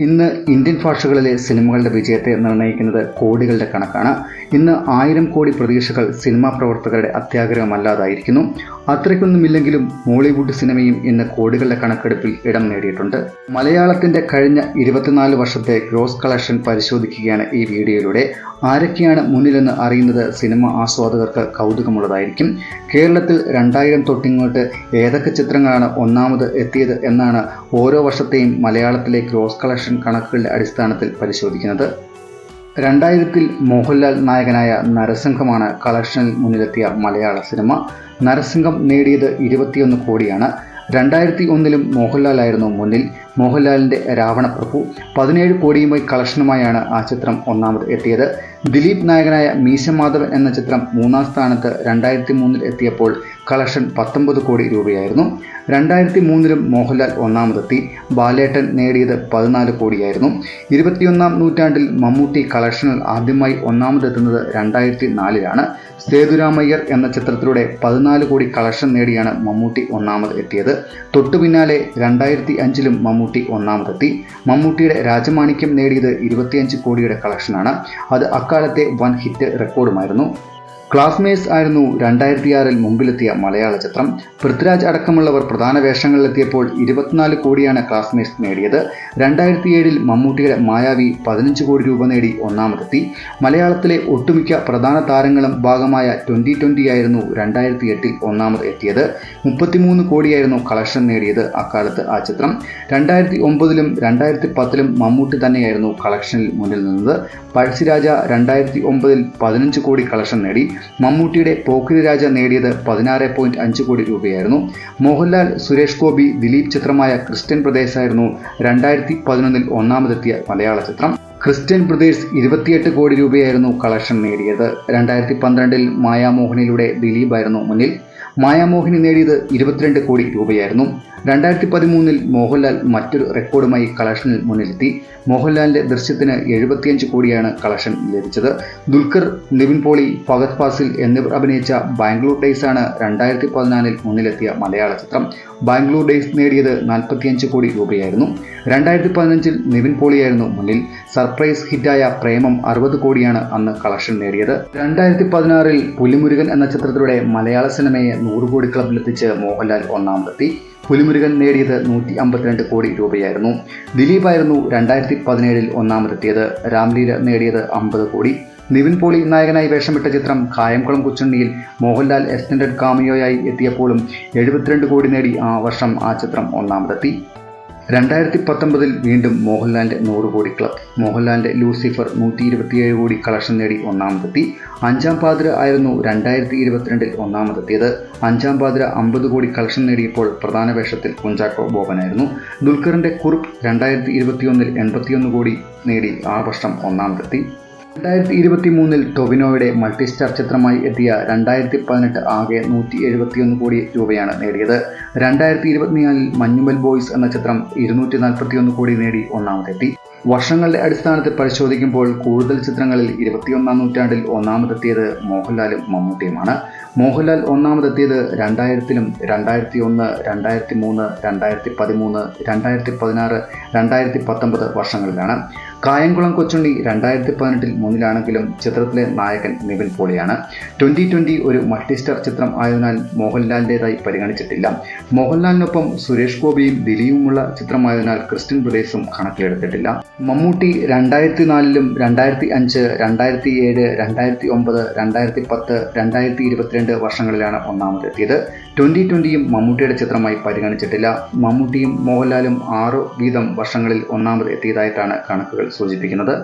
ഇന്ന് ഇന്ത്യൻ ഭാഷകളിലെ സിനിമകളുടെ വിജയത്തെ നിർണയിക്കുന്നത് കോടികളുടെ കണക്കാണ്. ഇന്ന് ആയിരം കോടി പ്രതീക്ഷകൾ സിനിമാ പ്രവർത്തകരുടെ അത്യാഗ്രഹമല്ലാതായിരിക്കുന്നു. അത്രയ്ക്കൊന്നുമില്ലെങ്കിലും മോളിവുഡ് സിനിമയും ഇന്ന് കോടികളുടെ കണക്കെടുപ്പിൽ ഇടം നേടിയിട്ടുണ്ട്. മലയാളത്തിന്റെ കഴിഞ്ഞ ഇരുപത്തിനാല് വർഷത്തെ ഗ്രോസ് കളക്ഷൻ പരിശോധിക്കുകയാണ് ഈ വീഡിയോയിലൂടെ. ആരൊക്കെയാണ് മുന്നിലെന്ന് അറിയുന്നത് സിനിമ ആസ്വാദകർക്ക് കൗതുകമുള്ളതായിരിക്കും. കേരളത്തിൽ രണ്ടായിരം തൊട്ടിങ്ങോട്ട് ഏതൊക്കെ ചിത്രങ്ങളാണ് ഒന്നാമത് എത്തിയത് എന്നാണ് ഓരോ വർഷത്തെയും മലയാളത്തിലെ ഗ്രോസ് കളക്ഷൻ കണക്കുകളുടെ അടിസ്ഥാനത്തിൽ പരിശോധിക്കുന്നത്. രണ്ടായിരത്തിൽ മോഹൻലാൽ നായകനായ നരസിംഹമാണ് കളക്ഷനിൽ മുന്നിലെത്തിയ മലയാള സിനിമ. നരസിംഹം നേടിയത് ഇരുപത്തിയൊന്ന് കോടിയാണ്. രണ്ടായിരത്തി ഒന്നിലും മോഹൻലാലായിരുന്നു മുന്നിൽ. മോഹൻലാലിന്റെ രാവണപ്രഭു പതിനേഴ് കോടിയുമായി കളക്ഷനുമായാണ് ആ ചിത്രം ഒന്നാമത് എത്തിയത്. ദിലീപ് നായകനായ മീശ മാധവൻ എന്ന ചിത്രം മൂന്നാം സ്ഥാനത്ത് രണ്ടായിരത്തി മൂന്നിൽ എത്തിയപ്പോൾ കളക്ഷൻ പത്തൊമ്പത് കോടി രൂപയായിരുന്നു. രണ്ടായിരത്തി മൂന്നിലും മോഹൻലാൽ ഒന്നാമതെത്തി. ബാലേട്ടൻ നേടിയത് പതിനാല് കോടിയായിരുന്നു. ഇരുപത്തിയൊന്നാം നൂറ്റാണ്ടിൽ മമ്മൂട്ടി കളക്ഷനിൽ ആദ്യമായി ഒന്നാമതെത്തുന്നത് രണ്ടായിരത്തി നാലിലാണ് സേതുരാമയ്യർ എന്ന ചിത്രത്തിലൂടെ പതിനാല് കോടി കളക്ഷൻ നേടിയാണ് മമ്മൂട്ടി ഒന്നാമത് എത്തിയത്. തൊട്ടു പിന്നാലെ രണ്ടായിരത്തി അഞ്ചിലും മമ്മൂട്ടി ഒന്നാമതെത്തി. മമ്മൂട്ടിയുടെ രാജമാണിക്യം നേടിയത് ഇരുപത്തിയഞ്ച് കോടിയുടെ കളക്ഷനാണ്. അത് അക്കാലത്തെ വൻ ഹിറ്റ് റെക്കോർഡുമായിരുന്നു. ക്ലാസ്മേറ്റ്സ് ആയിരുന്നു രണ്ടായിരത്തി ആറിൽ മുമ്പിലെത്തിയ മലയാള ചിത്രം. പൃഥ്വിരാജ് അടക്കമുള്ളവർ പ്രധാന വേഷങ്ങളിലെത്തിയപ്പോൾ ഇരുപത്തിനാല് കോടിയാണ് ക്ലാസ്മേറ്റ്സ് നേടിയത്. രണ്ടായിരത്തി ഏഴിൽ മമ്മൂട്ടിയുടെ മായാവി പതിനഞ്ച് കോടി രൂപ നേടി ഒന്നാമതെത്തി. മലയാളത്തിലെ ഒട്ടുമിക്ക പ്രധാന താരങ്ങളും ഭാഗമായ ട്വന്റി ട്വന്റി ആയിരുന്നു രണ്ടായിരത്തി എട്ടിൽ ഒന്നാമത് എത്തിയത്. മുപ്പത്തിമൂന്ന് കോടിയായിരുന്നു കളക്ഷൻ നേടിയത് അക്കാലത്ത് ആ ചിത്രം. രണ്ടായിരത്തി ഒമ്പതിലും രണ്ടായിരത്തി പത്തിലും മമ്മൂട്ടി തന്നെയായിരുന്നു കളക്ഷനിൽ മുന്നിൽ നിന്നത്. പഴശ്ശിരാജ രണ്ടായിരത്തി ഒമ്പതിൽ പതിനഞ്ച് കോടി കളക്ഷൻ നേടി. മമ്മൂട്ടിയുടെ പോക്കിരി രാജ നേടിയത് പതിനാറ് പോയിന്റ് അഞ്ച് കോടി രൂപയായിരുന്നു. മോഹൻലാൽ സുരേഷ് ഗോപി ദിലീപ് ചിത്രമായ ക്രിസ്ത്യൻ പ്രദേശായിരുന്നു രണ്ടായിരത്തി പതിനൊന്നിൽ ഒന്നാമതെത്തിയ മലയാള ചിത്രം. ക്രിസ്ത്യൻ ബ്രദേഴ്സ് ഇരുപത്തിയെട്ട് കോടി രൂപയായിരുന്നു കളക്ഷൻ നേടിയത്. രണ്ടായിരത്തി പന്ത്രണ്ടിൽ മായാമോഹനിലൂടെ ദിലീപായിരുന്നു മുന്നിൽ. മായാമോഹിനി നേടിയത് ഇരുപത്തിരണ്ട് കോടി രൂപയായിരുന്നു. രണ്ടായിരത്തി പതിമൂന്നിൽ മോഹൻലാൽ മറ്റൊരു റെക്കോർഡുമായി കളക്ഷനിൽ മുന്നിലെത്തി. മോഹൻലാലിന്റെ ദൃശ്യത്തിന് എഴുപത്തിയഞ്ച് കോടിയാണ് കളക്ഷൻ ലഭിച്ചത്. ദുൽഖർ നിവിൻ പോളി ഫഗത് ഫാസിൽ എന്നിവർ അഭിനയിച്ച ബാംഗ്ലൂർ ഡേയ്സ് ആണ് രണ്ടായിരത്തി പതിനാലിൽ മുന്നിലെത്തിയ മലയാള ചിത്രം. ബാംഗ്ലൂർ ഡേയ്സ് നേടിയത് നാൽപ്പത്തിയഞ്ച് കോടി രൂപയായിരുന്നു. രണ്ടായിരത്തി പതിനഞ്ചിൽ നിവിൻ പോളിയായിരുന്നു മുന്നിൽ. സർപ്രൈസ് ഹിറ്റായ പ്രേമം അറുപത് കോടിയാണ് അന്ന് കളക്ഷൻ നേടിയത്. രണ്ടായിരത്തി പതിനാറിൽ പുലിമുരുകൻ എന്ന ചിത്രത്തിലൂടെ മലയാള സിനിമയെ നൂറ് കോടി ക്ലബിലെത്തിച്ച് മോഹൻലാൽ ഒന്നാമതെത്തി പുലിമുരുകൻ നേടിയത് നൂറ്റി അമ്പത്തിരണ്ട് കോടി രൂപയായിരുന്നു. ദിലീപായിരുന്നു രണ്ടായിരത്തി പതിനേഴിൽ ഒന്നാമതെത്തിയത് രാംലീല നേടിയത് അമ്പത് കോടി. നിവിൻ പോളി നായകനായി വേഷമിട്ട ചിത്രം കായംകുളം കൊച്ചുണ്ണിയിൽ മോഹൻലാൽ എക്സ്റ്റൻഡഡ് കാമിയോയായി എത്തിയപ്പോഴും എഴുപത്തിരണ്ട് കോടി നേടി ആ വർഷം ആ ചിത്രം ഒന്നാമതെത്തി രണ്ടായിരത്തി പത്തൊമ്പതിൽ വീണ്ടും മോഹൻലാലിന്റെ നൂറ് കോടി ക്ലബ് മോഹൻലാലിന്റെ ലൂസിഫർ നൂറ്റി ഇരുപത്തിയേഴ് കോടി കളക്ഷൻ നേടി ഒന്നാമതെത്തി. അഞ്ചാം പാതിര ആയിരുന്നു രണ്ടായിരത്തി ഇരുപത്തിരണ്ടിൽ ഒന്നാമതെത്തിയത്. അഞ്ചാം പാതിര അമ്പത് കോടി കളക്ഷൻ നേടിയപ്പോൾ പ്രധാന വേഷത്തിൽ കുഞ്ചാക്കോ ബോബനായിരുന്നു. ദുൽഖറിന്റെ കുറുപ്പ് രണ്ടായിരത്തി ഇരുപത്തിയൊന്നിൽ എൺപത്തിയൊന്ന് കോടി നേടി ആ വർഷം ഒന്നാമതെത്തി. രണ്ടായിരത്തി ഇരുപത്തി മൂന്നിൽ ടൊവിനോയുടെ മൾട്ടി സ്റ്റാർ ചിത്രമായി എത്തിയ രണ്ടായിരത്തി പതിനെട്ട് ആകെ നൂറ്റി എഴുപത്തിയൊന്ന് കോടി രൂപയാണ് നേടിയത്. രണ്ടായിരത്തി ഇരുപത്തിനാലിൽ മഞ്ഞുമൽ ബോയ്സ് എന്ന ചിത്രം ഇരുന്നൂറ്റി നാൽപ്പത്തിയൊന്ന് കോടി നേടി ഒന്നാമതെത്തി. വർഷങ്ങളുടെ അടിസ്ഥാനത്തിൽ പരിശോധിക്കുമ്പോൾ കൂടുതൽ ചിത്രങ്ങളിൽ ഇരുപത്തിയൊന്നാം നൂറ്റാണ്ടിൽ ഒന്നാമതെത്തിയത് മോഹൻലാലും മമ്മൂട്ടിയുമാണ്. മോഹൻലാൽ ഒന്നാമതെത്തിയത് രണ്ടായിരത്തിലും രണ്ടായിരത്തി ഒന്ന് രണ്ടായിരത്തി മൂന്ന് രണ്ടായിരത്തി പതിമൂന്ന് രണ്ടായിരത്തി പതിനാറ് രണ്ടായിരത്തി പത്തൊമ്പത് വർഷങ്ങളിലാണ്. കായംകുളം കൊച്ചുണ്ണി രണ്ടായിരത്തി പതിനെട്ടിൽ മുന്നിലാണെങ്കിലും ചിത്രത്തിലെ നായകൻ നിവിൻ പോളിയാണ്. ട്വന്റി ട്വന്റി ഒരു മൾട്ടിസ്റ്റാർ ചിത്രം ആയതിനാൽ മോഹൻലാലിന്റെതായി പരിഗണിച്ചിട്ടില്ല. മോഹൻലാലിനൊപ്പം സുരേഷ് ഗോപിയും ദിലീപുമുള്ള ചിത്രമായതിനാൽ ക്രിസ്ത്യൻ ബ്രദേഴ്സും കണക്കിലെടുത്തിട്ടില്ല. മമ്മൂട്ടി രണ്ടായിരത്തി നാലിലും രണ്ടായിരത്തി അഞ്ച് രണ്ടായിരത്തി ഏഴ് രണ്ടായിരത്തി ഒമ്പത് രണ്ടായിരത്തി പത്ത് രണ്ടായിരത്തി ഇരുപത്തിരണ്ട് വർഷങ്ങളിലാണ് ഒന്നാമതെത്തിയത്. ട്വന്റി ട്വന്റിയും മമ്മൂട്ടിയുടെ ചിത്രമായി പരിഗണിച്ചിട്ടില്ല. മമ്മൂട്ടിയും മോഹൻലാലും ആറു വീതം വർഷങ്ങളിൽ ഒന്നാമത് എത്തിയതായിട്ടാണ് കണക്കുകൾ സൂചിപ്പിക്കുന്നത്.